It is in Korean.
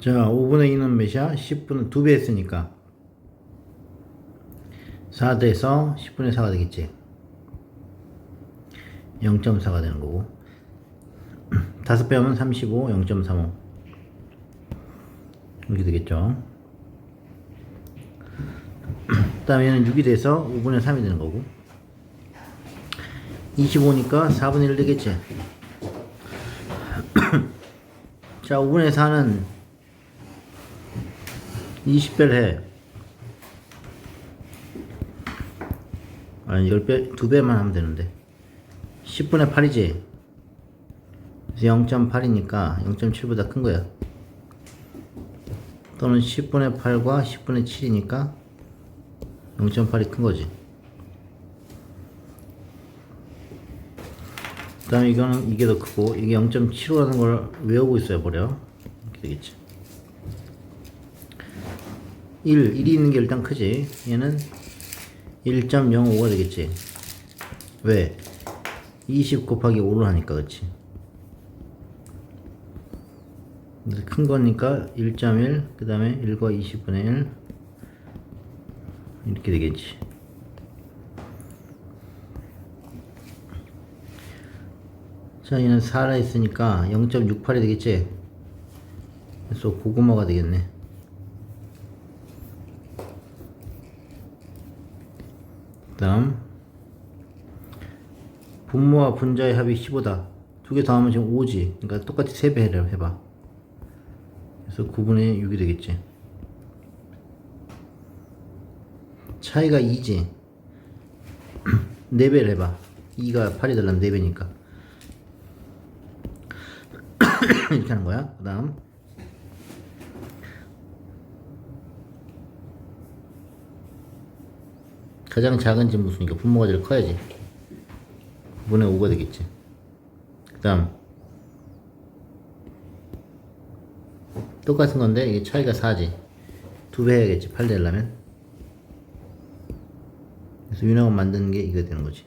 자, 5분의 2는 몇이야? 10분은 2배 했으니까. 4대에서 10분의 4가 되겠지? 0.4가 되는 거고. 5배 하면 35, 0.35 이렇게 되겠죠? 그 다음에 얘는 6이 돼서 5분의 3이 되는 거고. 25니까 4분의 1 되겠지? 자 5분의 4는 20배를 해. 아니 10배, 2배만 하면 되는데. 10분의 8이지? 그래서 0.8이니까 0.7보다 큰 거야. 또는 10분의 8과 10분의 7이니까 0.8이 큰 거지. 그 다음에 이거는 이게 더 크고 이게 0.75라는 걸 외우고 있어야 버려. 이렇게 되겠지 1, 1이 있는 게 일단 크지. 얘는 1.05가 되겠지. 왜? 20 곱하기 5를 하니까 그치? 큰 거니까 1.1 그 다음에 1과 20분의 1 이렇게 되겠지. 자 얘는 살아 있으니까 0.68이 되겠지? 그래서 고구마가 되겠네 그 다음. 분모와 분자의 합이 15다. 두 개 더하면 지금 5지. 그러니까 똑같이 3배 해라 해봐. 그래서 9분의 6이 되겠지. 차이가 2지. 4배를 해봐. 2가 8이 되려면 4배니까. 이렇게 하는 거야. 그 다음 가장 작은 진무수니까 분모가 제일 커야지. 9분의 5가 되겠지. 그 다음 똑같은 건데 이게 차이가 4지. 두 배 해야겠지 8 되려면. 그래서 윤곽을 만드는 게 이거 되는 거지